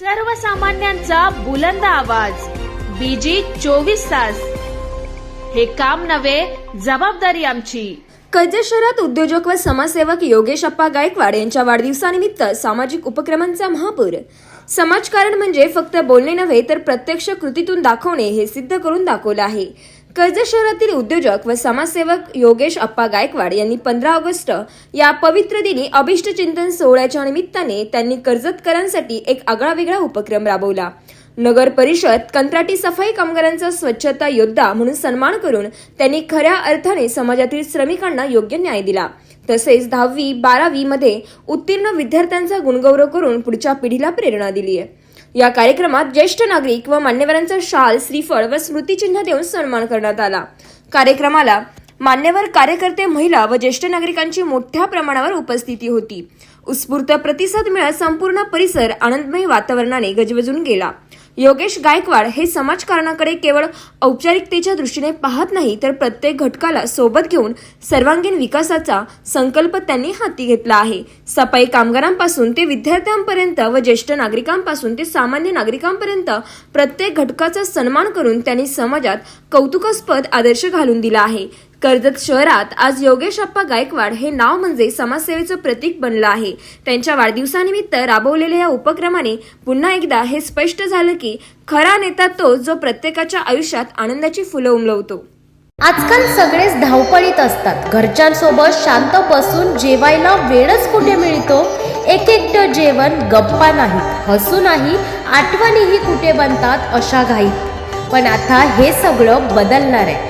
सर्वसामान्यांचा बुलंद आवाज. बीजी चोवीस तास. हे काम नव्हे जबाबदारी आमची. कर्जत शहरात उद्योजक व समाजसेवक योगेश अप्पा गायकवाड यांच्या वाढदिवसानिमित्त सामाजिक उपक्रमांचा महापूर. समाजकारण म्हणजे फक्त बोलणे नव्हे तर प्रत्यक्ष कृतीतून दाखवणे हे सिद्ध करून दाखवलं आहे. कर्जत शहरातील उद्योजक व समाजसेवक योगेश अप्पा गायकवाड यांनी पंधरा ऑगस्ट या पवित्र दिनी अभिष्ट चिंतन सोहळ्याच्या निमित्ताने त्यांनी कर्जतकरांसाठी एक आगळा वेगळा उपक्रम राबवला. नगर परिषद कंत्राटी सफाई कामगारांचा स्वच्छता योद्धा म्हणून सन्मान करून त्यांनी खऱ्या अर्थाने समाजातील श्रमिकांना योग्य न्याय दिला. तसेच दहावी बारावी मध्ये उत्तीर्ण विद्यार्थ्यांचा गुणगौरव करून पुढच्या पिढीला प्रेरणा दिली आहे या कार्यक्रमात ज्येष्ठ नागरिक व मान्यवरांचा शाल श्रीफळ व स्मृतिचिन्ह देऊन सन्मान करण्यात आला. कार्यक्रमाला मान्यवर कार्यकर्ते महिला व ज्येष्ठ नागरिकांची मोठ्या प्रमाणावर उपस्थिती होती. उत्स्फूर्त प्रतिसाद मिळत संपूर्ण परिसर आनंदमय वातावरणाने गजबजून गेला. योगेश गायकवाड हे समाजकारणाकडे केवळ औपचारिकतेच्या दृष्टीने पाहत नाही तर प्रत्येक घटकाला सोबत घेऊन सर्वांगीण विकासाचा संकल्प त्यांनी हाती घेतला आहे. सफाई कामगारांपासून ते विद्यार्थ्यांपर्यंत व ज्येष्ठ नागरिकांपासून ते सामान्य नागरिकांपर्यंत प्रत्येक घटकाचा सन्मान करून त्यांनी समाजात कौतुकास्पद आदर्श घालून दिला आहे. कर्जत शहरात आज योगेश अप्पा गायकवाड हे नाव म्हणजे समाजसेवेचं प्रतीक बनलं आहे. त्यांच्या वाढदिवसानिमित्त राबवलेल्या या उपक्रमाने पुन्हा एकदा हे स्पष्ट झालं की खरा नेता तो जो प्रत्येकाच्या आयुष्यात आनंदाची फुलं उमलवतो. आजकाल सगळेच धावपळीत असतात. घरच्यांसोबत शांत बसून जेवायला वेळच कुठे मिळतो? एक एकटं जेवण गप्पा नाही हसू नाही आठवणीही कुठे बनतात अशा घाईत. पण आता हे सगळं बदलणार आहे.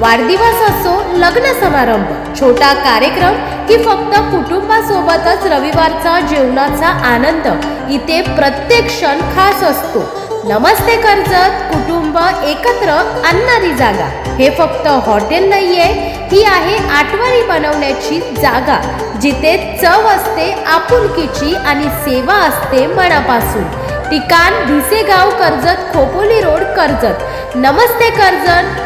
वाढदिवस असो लग्न समारंभ छोटा कार्यक्रम की फक्त कुटुंबासोबतच रविवारचा जेवणाचा आनंद इथे प्रत्येक क्षण खास असतो. नमस्ते कर्जत कुटुंब एकत्र आणणारी जागा. हे फक्त हॉटेल नाहीये ही आहे आठवणी बनवण्याची जागा जिथे चव असते आपुलकीची आणि सेवा असते मनापासून. ठिकाण भिसेगाव कर्जत खोपोली रोड कर्जत. नमस्ते कर्जत